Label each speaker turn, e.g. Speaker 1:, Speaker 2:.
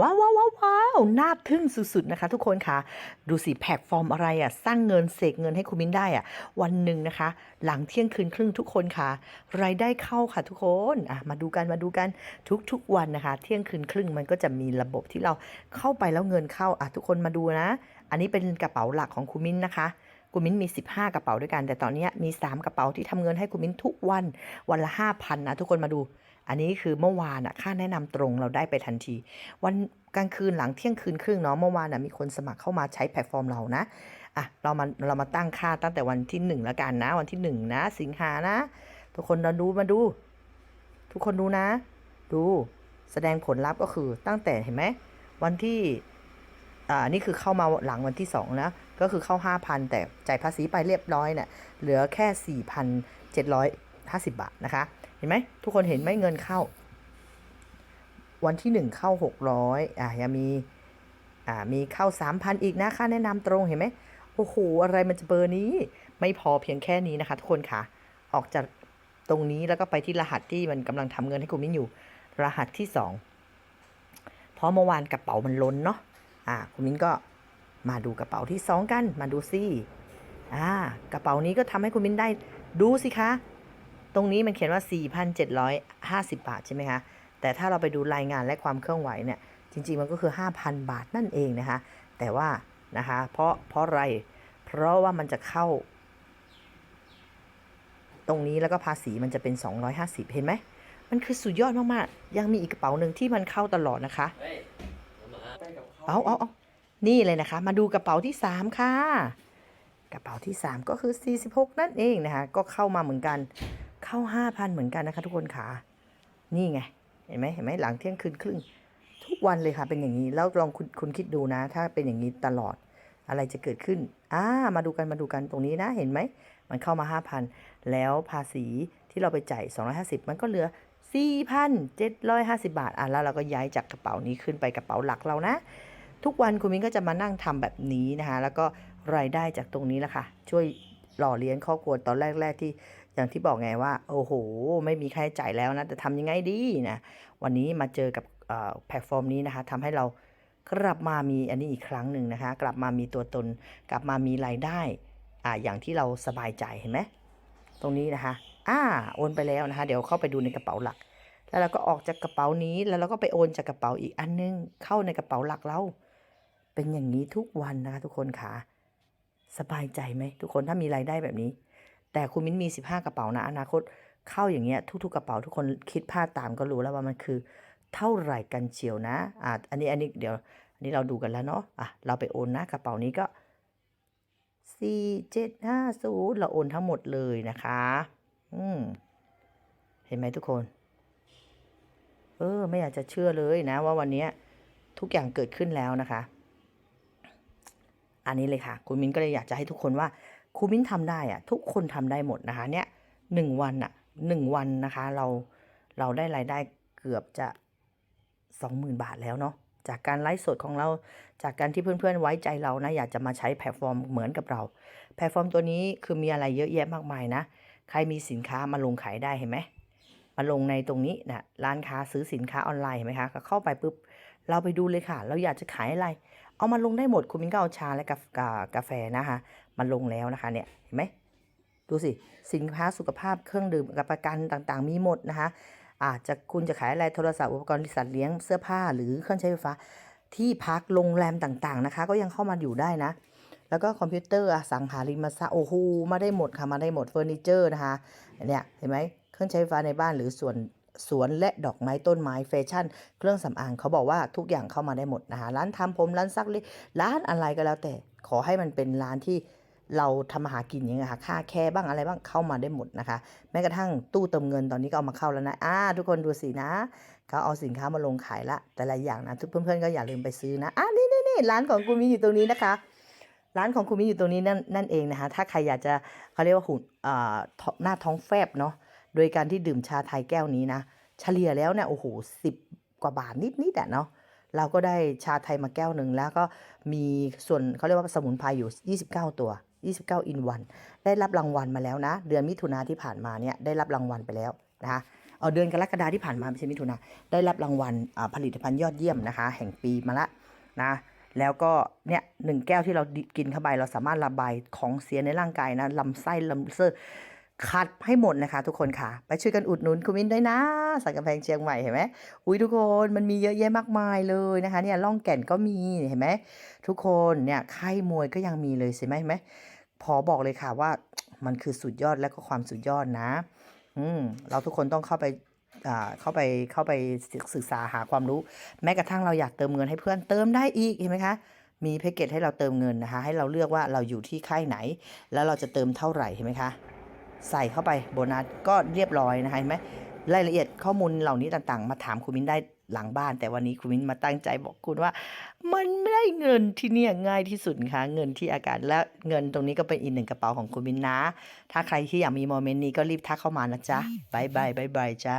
Speaker 1: ว้าวว้าวว้าวน่าทึ่งสุดๆนะคะ ทุกคนค่ะ ดูสิแพลตฟอร์มอะไรอะ สร้างเงินเสกเงินให้คุณมิ้นได้อะ วันหนึ่งนะคะ หลังเที่ยงคืนครึ่งทุกคนค่ะ รายได้เข้าค่ะทุกคนอะมาดูกันมาดูกันทุกๆวันนะคะ เที่ยงคืนครึ่งมันก็จะมีระบบที่เราเข้าไปแล้วเงินเข้าอะทุกคนมาดูนะ อันนี้เป็นกระเป๋าหลักของคุณมิ้นนะคะคุณมิ้นมี 15 กระเป๋าด้วยกัน แต่ตอนนี้มี 3 กระเป๋าที่ทำเงินให้คุณมิ้นทุกวัน วันละ 5,000นะทุกคนมาดู อันนี้คือเมื่อวานอะค่าแนะนำตรงเราได้ไปทันที วันกลางคืนหลังเที่ยงคืนครึ่งเนาะเมื่อวานอะมีคนสมัครเข้ามาใช้แพลตฟอร์มเรานะอะเรามาเรามาตั้งค่าตั้งแต่วันที่หนึ่งแล้วกันนะ วันที่หนึ่งนะ สิงหานะ ทุกคนเราดูมาดู ทุกคนดูนะ ดูแสดงผลลัพธ์ก็คือตั้งแต่เห็นไหมวันที่อ่านี่คือเข้ามาหลังวันที่สองนะก็คือเข้า 5,000 แต่จ่ายภาษีไปเรียบร้อยเนี่ยเหลือแค่ 4,750 บาทนะคะ เห็นไหมทุกคนเห็นไหมเงินเข้า วันที่หนึ่งเข้า 600อ่ายังมีอ่ามีเข้า 3,000 อีกนะค่าแนะนำตรงเห็นไหมโอ้โหอะไรมันจะเบอร์นี้ ไม่พอเพียงแค่นี้นะคะ ทุกคนค่ะ ออกจากตรงนี้แล้วก็ไปที่รหัสที่มันกำลังทำเงินให้คุณมิ้นอยู่ รหัสที่สองเพราะเมื่อวานกระเป๋ามันล้นเนาะอ่าคุณมิ้นก็มาดูกระเป๋าที่สองกันมาดูซิอ่ากระเป๋านี้ก็ทำให้คุณมิ้นได้ดูสิคะ รงนี้มันเขียนว่า 4,750 บาทใช่ไหมคะ แต่ถ้าเราไปดูรายงานและความเคลื่อนไหวเนี่ย จริง ๆ มันก็คือ 5,000 บาทนั่นเองนะคะ แต่ว่านะคะ เพราะ เพราะอะไร เพราะว่ามันจะเข้า ตรงนี้แล้วก็ภาษีมันจะเป็น 250 เห็นไหม มันคือสุดยอดมาก ๆ ยังมีอีกกระเป๋าหนึ่งที่มันเข้าตลอดนะคะ
Speaker 2: เฮ้ยมาหา
Speaker 1: เอาเอาเอานี่เลยนะคะ มาดูกระเป๋าที่ 3 ค่ะ กระเป๋าที่ 3 ก็คือ 46 นั่นเองนะคะ ก็เข้ามาเหมือนกัน เข้า5,000เหมือนกันนะคะทุกคนค่ะ นี่ไง เห็นไหมเห็นไหมหลังเที่ยงคืนครึ่ง ทุกวันเลยค่ะ เป็นอย่างนี้ แล้วลองคุณคุณคิดดูนะ ถ้าเป็นอย่างนี้ตลอด อะไรจะเกิดขึ้น อ่า มาดูกัน มาดูกันตรงนี้นะ เห็นไหม มันเข้ามา5,000แล้วภาษีที่เราไปจ่าย250มันก็เหลือ4,750บาท อะ แล้วเราก็ย้ายจากกระเป๋านี้ขึ้นไปกระเป๋าหลักเรานะ ทุกวันคุณมิ้นก็จะมานั่งทำแบบนี้นะคะ แล้วก็รายได้จากตรงนี้แหละค่ะ ช่วยหล่อเลี้ยงครอบครัวตอนแรก ๆ ที่ อย่างที่บอกไงว่า โอ้โห ไม่มีค่าใช้จ่ายแล้วนะแต่ทำยังไงดีนะ วันนี้มาเจอกับแพลตฟอร์มนี้นะคะทำให้เรากลับมามีอันนี้อีกครั้งหนึ่งนะคะ กลับมามีตัวตน กลับมามีรายได้อ่าอย่างที่เราสบายใจเห็นไหมตรงนี้นะคะอ่าโอนไปแล้วนะคะ เดี๋ยวเข้าไปดูในกระเป๋าหลัก แล้วเราก็ออกจากกระเป๋านี้แล้วเราก็ไปโอนจากกระเป๋าอีกอันนึงเข้าในกระเป๋าหลักเราเป็นอย่างนี้ทุกวันนะคะ ทุกคนค่ะสบายใจไหมทุกคนถ้ามีรายได้แบบนี้ แต่คุณมิ้นมี 15 กระเป๋านะ อนาคตเข้าอย่างเงี้ยทุกๆกระเป๋าทุกคนคิดภาพตามก็รู้แล้วว่ามันคือเท่าไหร่กันเชียวนะอะอันนี้อันนี้เดี๋ยวอันนี้เราดูกันแล้วเนาะอะเราไปโอนนะกระเป๋านี้ก็สี่เจ็ดห้าศูนย์เราโอนทั้งหมดเลยนะคะ อืม เห็นไหมทุกคน เออ ไม่อยากจะเชื่อเลยนะ ว่าวันนี้ทุกอย่างเกิดขึ้นแล้วนะคะ อันนี้เลยค่ะ คุณมิ้นก็เลยอยากจะให้ทุกคนว่า ครูมิ้นทำได้อะทุกคนทำได้หมดนะคะเนี่ยหนึ่งวันอะหนึ่งวันนะคะเราเราได้รายได้เกือบจะสองหมื่นบาทแล้วเนาะจากการไลฟ์สดของเรา จากการที่เพื่อนๆไว้ใจเรานะอยากจะมาใช้แพลตฟอร์มเหมือนกับเรา แพลตฟอร์มตัวนี้คือมีอะไรเยอะแยะมากมายนะ ใครมีสินค้ามาลงขายได้เห็นไหม มาลงในตรงนี้นะร้านค้าซื้อสินค้าออนไลน์เห็นไหมคะก็เข้าไปปุ๊บเราไปดูเลยค่ะ เราอยากจะขายอะไร เอามาลงได้หมดคุณมิ้นก็เอาชาและกากากาแฟนะคะมาลงแล้วนะคะเนี่ยเห็นไหมดูสิสินค้าสุขภาพเครื่องดื่มกับประกันต่างๆ มีหมดนะคะอาจจะคุณจะขายอะไรโทรศัพท์อุปกรณ์สัตว์เลี้ยงเสื้อผ้าหรือเครื่องใช้ไฟฟ้า ที่พักโรงแรมต่างๆนะคะ ก็ยังเข้ามาอยู่ได้นะ แล้วก็คอมพิวเตอร์อสังหาริมทรัพย์โอ้โหมาได้หมดค่ะมาได้หมดเฟอร์นิเจอร์นะคะเนี่ยเห็นไหม เครื่องใช้ไฟฟ้าในบ้านหรือส่วนสวนและดอกไม้ต้นไม้แฟชั่น เครื่องสำอางเขาบอกว่าทุกอย่างเข้ามาได้หมดนะคะร้านทำผมร้านซักเล็บร้านอะไรก็แล้วแต่ขอให้มันเป็นร้านที่เราทำมาหากินอย่างเงี้ยค่ะค่าแคร์บ้างอะไรบ้างเข้ามาได้หมดนะคะ แม้กระทั่งตู้เติมเงินตอนนี้ก็เอามาเข้าแล้วนะอ่าทุกคนดูสินะเขาเอาสินค้ามาลงขายละ แต่ละอย่างนะทุกเพื่อนๆก็อย่าลืมไปซื้อนะอ่านี่นี่นี่ร้านของคุณมีอยู่ตรงนี้นะคะร้านของคุณมิอยู่ตรงนี้นั่นนั่นเองนะคะ ถ้าใครอยากจะเขาเรียกว่าหุ่นอ่าหน้าท้องแฟบเนาะ โดยการที่ดื่มชาไทยแก้วนี้นะ เฉลี่ยแล้วเนี่ยโอ้โหสิบกว่าบาทนิดๆอะเนาะเราก็ได้ชาไทยมาแก้วหนึ่งแล้วก็มีส่วนเขาเรียกว่าสมุนไพรอยู่ 29 ตัว 29 อินวัน ได้รับรางวัลมาแล้วนะ เดือนมิถุนาที่ผ่านมาเนี่ยได้รับรางวัลไปแล้วนะคะเออเดือนกรกฎาที่ผ่านมาไม่ใช่มิถุนาได้รับรางวัลอ่าผลิตภัณฑ์ยอดเยี่ยมนะคะ แห่งปีมาละนะแล้วก็เนี่ยหนึ่งแก้วที่เราดิกินเข้าไปเราสามารถระบายของเสียในร่างกายนะลำไส้ลำเส้อ คัดให้หมดนะคะ ทุกคนค่ะ ไปช่วยกันอุดหนุนคุณมินด้วยนะสันกำแพงเชียงใหม่เห็นไหมอุ้ยทุกคนมันมีเยอะแยะมากมายเลยนะคะเนี่ยล่องแก่นก็มีเห็นไหมทุกคนเนี่ยค่ายมวยก็ยังมีเลยใช่ไหมเห็นไหมพอบอกเลยค่ะว่ามันคือสุดยอดและก็ความสุดยอดนะ อืมเราทุกคนต้องเข้าไปอ่าเข้าไปเข้าไปศึกษาหาความรู้ แม้กระทั่งเราอยากเติมเงินให้เพื่อนเติมได้อีกเห็นไหมคะมีแพ็กเกจให้เราเติมเงินนะคะ ให้เราเลือกว่าเราอยู่ที่ค่ายไหน แล้วเราจะเติมเท่าไหร่เห็นไหมคะ ใส่เข้าไปโบนัสก็เรียบร้อยนะคะเห็นไหมรายละเอียดข้อมูลเหล่านี้ต่างๆ มาถามคุณมิ้นได้หลังบ้าน แต่วันนี้คุณมิ้นมาตั้งใจบอกคุณว่า มันไม่ได้เงินที่เนี่ยง่ายที่สุดนะคะเงินที่อากาศและเงินตรงนี้ก็เป็นอีกหนึ่งกระเป๋าของคุณมิ้นนะ ถ้าใครที่อยากมีโมเมนต์นี้ก็รีบทักเข้ามานะจ๊ะบายบายบายบายจ้า